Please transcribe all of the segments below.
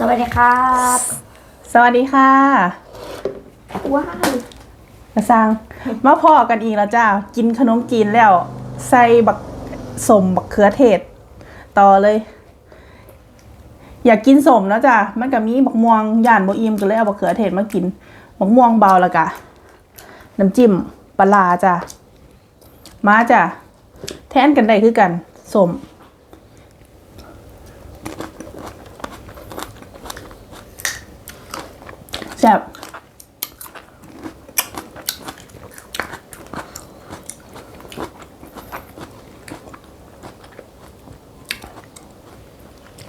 สวัสดีครับสวัสดีค่ะว้าวกระซังมาพอกันอีกแล้วจ้ากินขนมจีนแล้ว ใส่บักสมบักเขือเทศ ต่อเลย อยากกินสมแล้วจ้ะมันก็มีบักม่วงย่านบ่อิ่มก็เลยเอาบักเขือเทศมากินบักม่วงเบาแล้วกะน้ำจิ้มปลาร้าจ้ะมาจ้ะแทนกันได้คือกันสม แซ่บ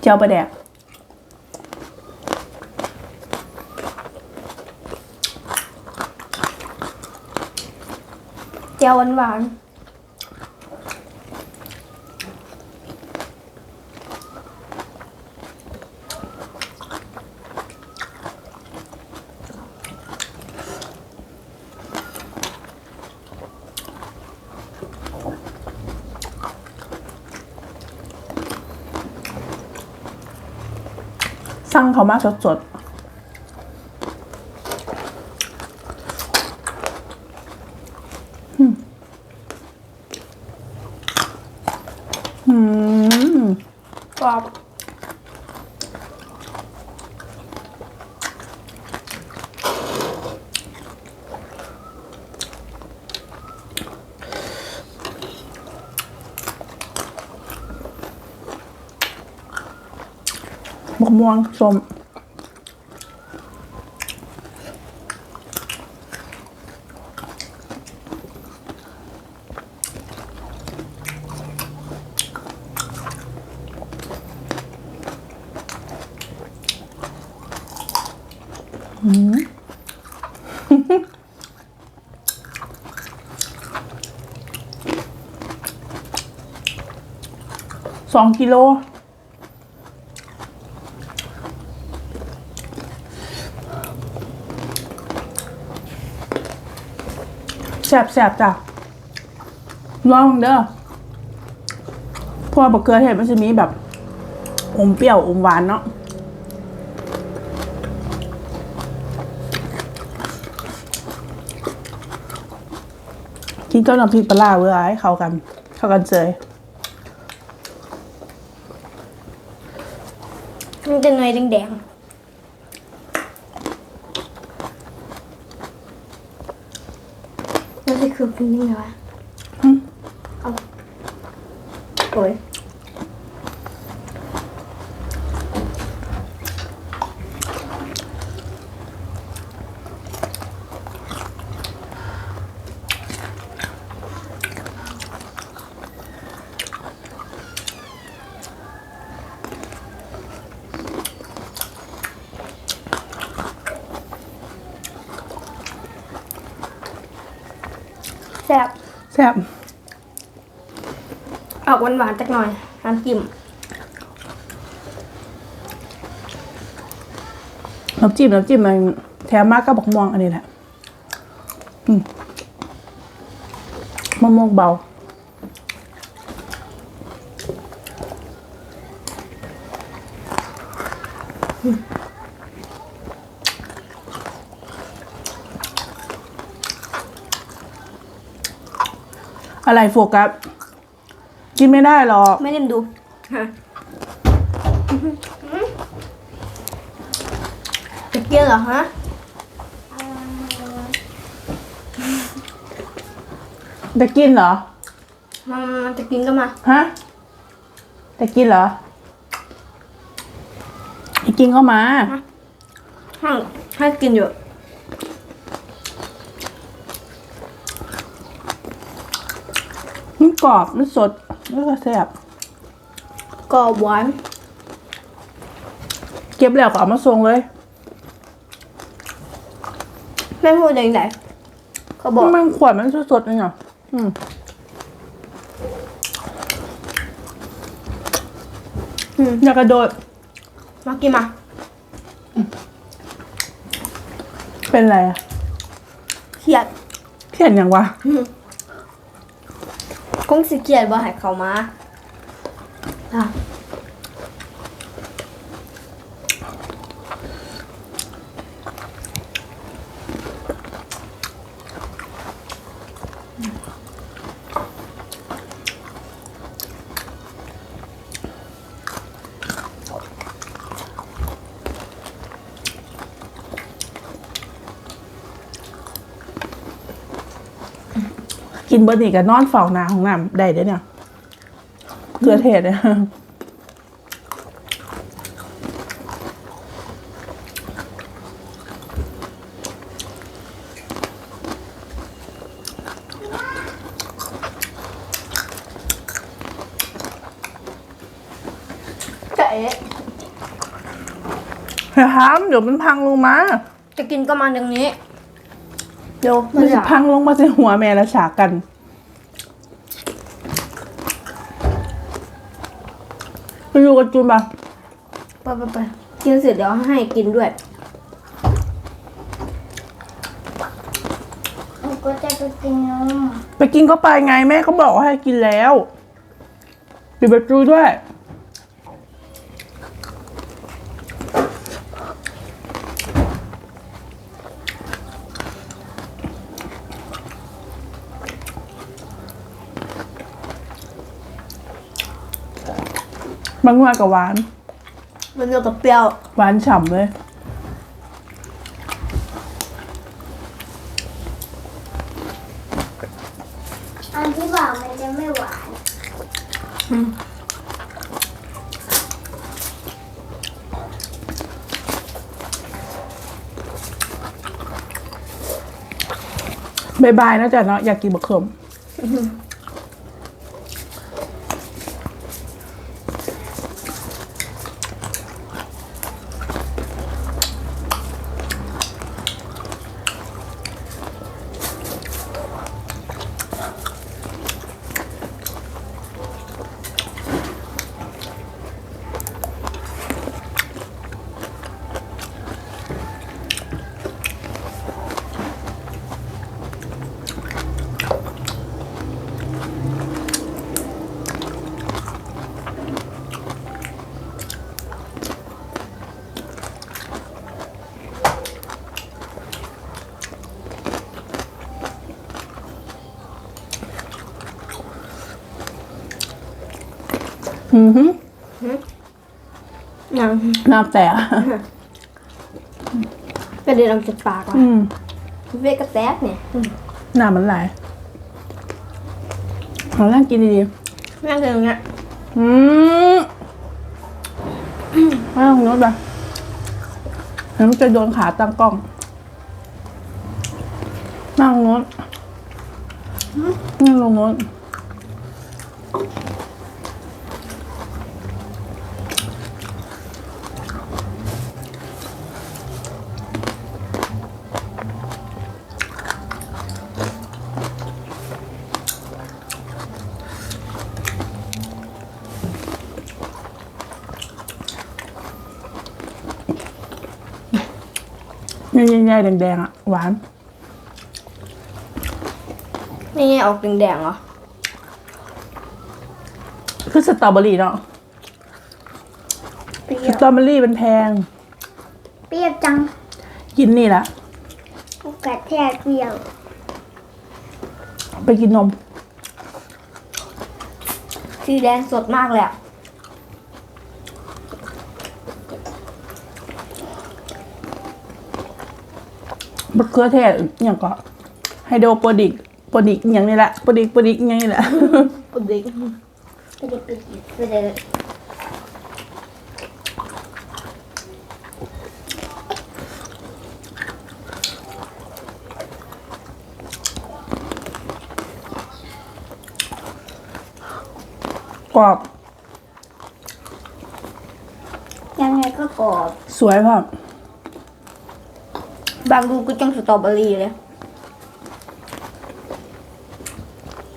เจียวปลาแดกเจียวหวานสั่ งเขามาสดสดอืมกรอบ ม่วงส้มอืมสองกิโล บแซ่บจ้ะลองเด้อพราะวกบักเกลือเทศมันจะมีแบบอมเปรี้ยวอมหวานเนาะกินก็น้ำพริกปลาร้าเว้ยให้เข้ากัน เข้ากันเจยมันจะเนยแดงๆแล้ว จะคือเป็นยังไงวะอืมเอาโอ้ย ซ่บแซ่บออกหวานๆจักหน่อยน้ำจิ้มน้ำจิ้มน้ำจิ้มมันแถมมากก็บักม่วงอันนี้แหละอืมมะม่วงเบาอะไรโฟกัสกินไม่ได้หรอกไม่เล่นดูฮะจะกินเหรอฮะจะกินเหรอมามามาจะกินก็มาฮะจะกินเหรอจะกินก็มาให้ให้กินอยู่ มันกรอบมันสดแล้วก็แซ่บกรอบหวานเก็บแล้วก็เอามาส่งเลยไม่พูดอย่างไหนเขาบอกมันขวดมันสดๆเลยเหรออืมอืมอย่ากระโดด มากินมา เป็นไรอะเครียดเขียนยังวะ คงสิเกียดบ่ให้เขามา กินเบอร์นี่กับนอนเฝ้าหนาของน้ำได้เด้อเนี่ยเกลือเทศเนี่ยเจ๊อย่าทำเดี๋ยวมันพังลงมา จะกินก็มาอย่างนี้ เดี๋ยวมันจะพังลงมาใส่หัวแม่และฉากกัน ไปอยู่กับจูนปะไปไปไปกินเสร็จเดี๋ยวให้กินด้วย หนูก็จะไปกินนม ไปกินก็ไปไงแม่ก็บอกว่าให้กินแล้วปิดประตูด้วย บางวันกับหวาน มันเรียวกับเปรี้ยว หวานฉ่ำเลย อันที่บอกมันจะไม่หวานบายบายนะจ๊ะเนาะอยากกินบะเขิม อือหือยังน้ำแตกกระเด็นออกจากปากว่ะอืมเวกกระแตกเนี่ยอืมน้ำมันไหลเอาล่างกินดีนั่งกันตรงเนี้ยๆอืมไม่ต้องโน้ตปะเดี๋ยวมันจะโดนขาตั้งกล้องนั่งโน้ตนั่งลงโน้ นี่ยใหญ่ๆแดงๆอะ หวาน นี่ไงออกแดงๆเหรอ คือสตรอเบอรี่เนาะเปรี้สยว ตรอเบอรี่มันแพง เปรี้ยวจังกินนี่แหละ กระแทกเปรี้ยว ไปกินนม สีแดงสดมากเลยอะ มะเขือเทศอย่างก็ไฮโดรโปนิกโปนิกอย่างนี้แหละโปนิกโปนิกอย่างนี้แหละปุดดิกไปเด็ดไปเด็ดไปเด็ดกรอบยังไงก็กรอบ สวยพ่อ บางดูก็จังสตรอเบอรี่เลย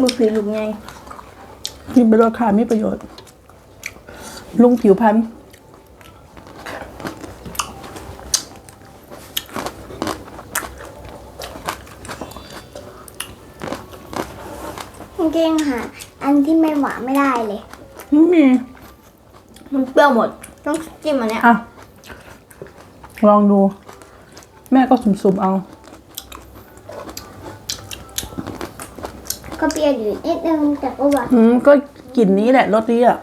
มือผีลูกไงกินไปรสค่ะมีประโยชน์ ลุงผิวพรรณจริงๆค่ะ อันที่ไม่หวานไม่ได้เลย ไม่มี มันเปรี้ยวหมด ต้องจิ้มอันเนี้ยอะ ลองดูแม่ ก็สุ่มๆเอา ก็เปลี่ยนอยู่นิดนึงแต่ก็หวานอืมก็กลิ่นนี้แหละรสนี้อะ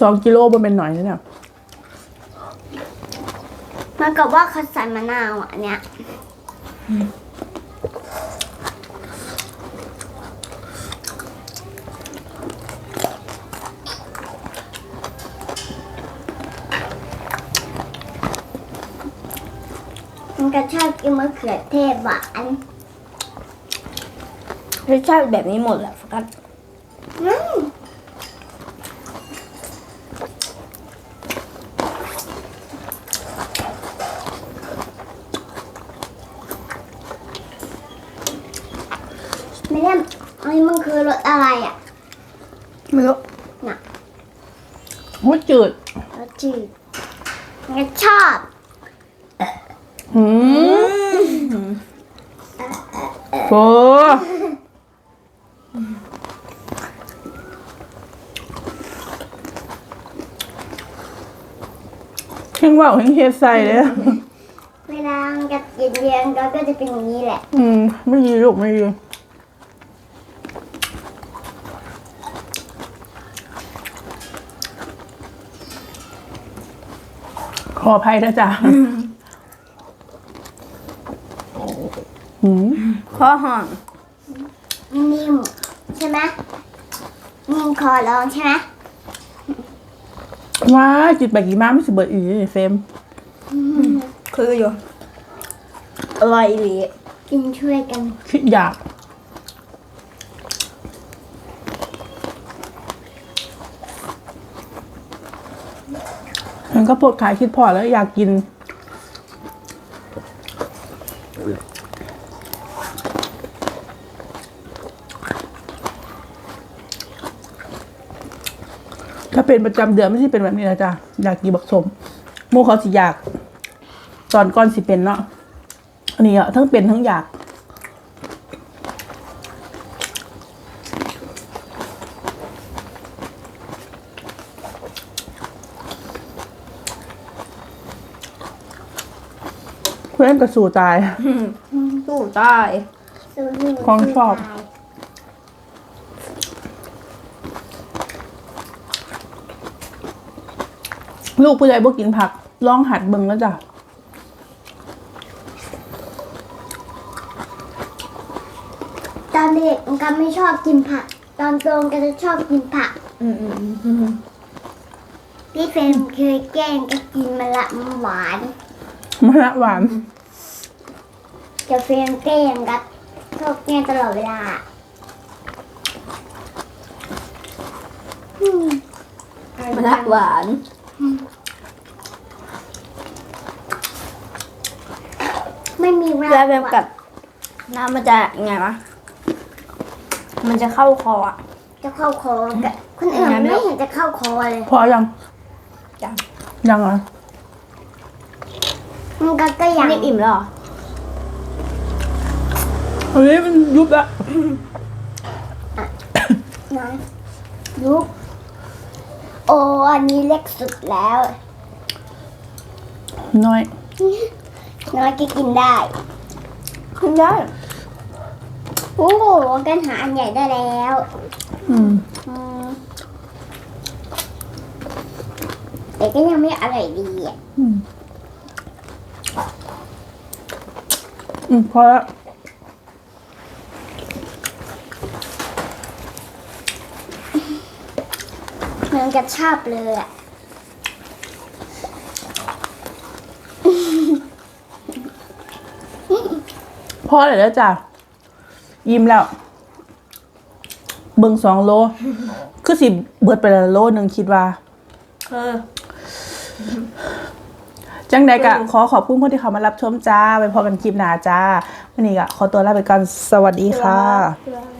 สองกิโลบนเป็นหน่อยนี่เนี่ย มันกับว่าเขาใส่มะนาวอะอันเนี้ยมันก็ชอบกินมะเขือเทศหวาน รสชาติแบบนี้หมดแหละโฟกัส อืมไม่ได้อันนี้มันคือรสอะไรอะ ไม่รู้ น่ะ หัวจืดรสจืดงั้นชอบหืมโอ้เพ่งว่าวเพ่งเฮดใส่เลยเวลามันจะเย็นๆก็จะเป็นอย่างนี้แหละ อืม ไม่ดีลูกไม่ดี ขออภัยนะจ๊ะหืมข้อห่อนนิ่มใช่ไหมนิ่มคอลองใช่ไหมว้าจิตไปกี่มาไม่สิเบิดอีนี่เฟรมคืออยู่อร่อยอีหลีกินช่วยกันคิดอยาก มันก็ปวดขายคิดพอแล้วอยากกิน ถ้าเป็นประจำเดือนไม่ใช่เป็นแบบนี้นะจ๊ะอยากกินบักสมโมเขาสิอยาก ตอนก่อนสิเป็นเนาะอันนี้อะทั้งเป็นทั้งอยาก เพื่อนกระสู่ตาย สู้ตายสู้ยู่ของชอบสู้ตายลูกผู้ใหญ่บ่กินผักลองหัดเบิ่งแล้วจ้ะตอนเด็กมันก็ไม่ชอบกินผัก ตอนโตมันก็จะชอบกินผักอืมอืมอืมพี่เฟรมเคยแกล้งก็กินมันละมันหวาน มะละหวาน จะเฟรมแกล้งก็ชอบแกล้งตลอดเวลาอืมมะละหวานไม่มีเวเวลาลาแบบกัดน้ำมันจะยังไงวะมันจะเข้าคออะ จะเข้าคอกับคนอื่นยังไงไม่ไม่รู้เห็นจะเข้าคอเลยพอยังจังยังเหรอะมันก็ก็ยังนี่อิ่มแล้วเหรอ เฮ้ยมันยุบละนะยุบโอ้อันนี้เล็กสุดแล้ว น้อย น้อยก็กินได้ขึ้นได้โอ้โหกันหาอันใหญ่ได้แล้ว อืมอืมแต่ก็ยังไม่อร่อยดีอะ อืม อืมพอละมันก็ชอบเลยอะพอเลยแล้วจ้ะยิ้มแล้ว เบิ่งสองโล คือสิเบิดไปละโลหนึ่งคิดว่าคือจังใดกะ ขอขอบคุณผู้ที่เข้ามารับชมจ้า ไปพอกันคลิปหน้าจ้าวันนี้กะ ขอตัวลาไปก่อน สวัสดีค่ะเพื่อน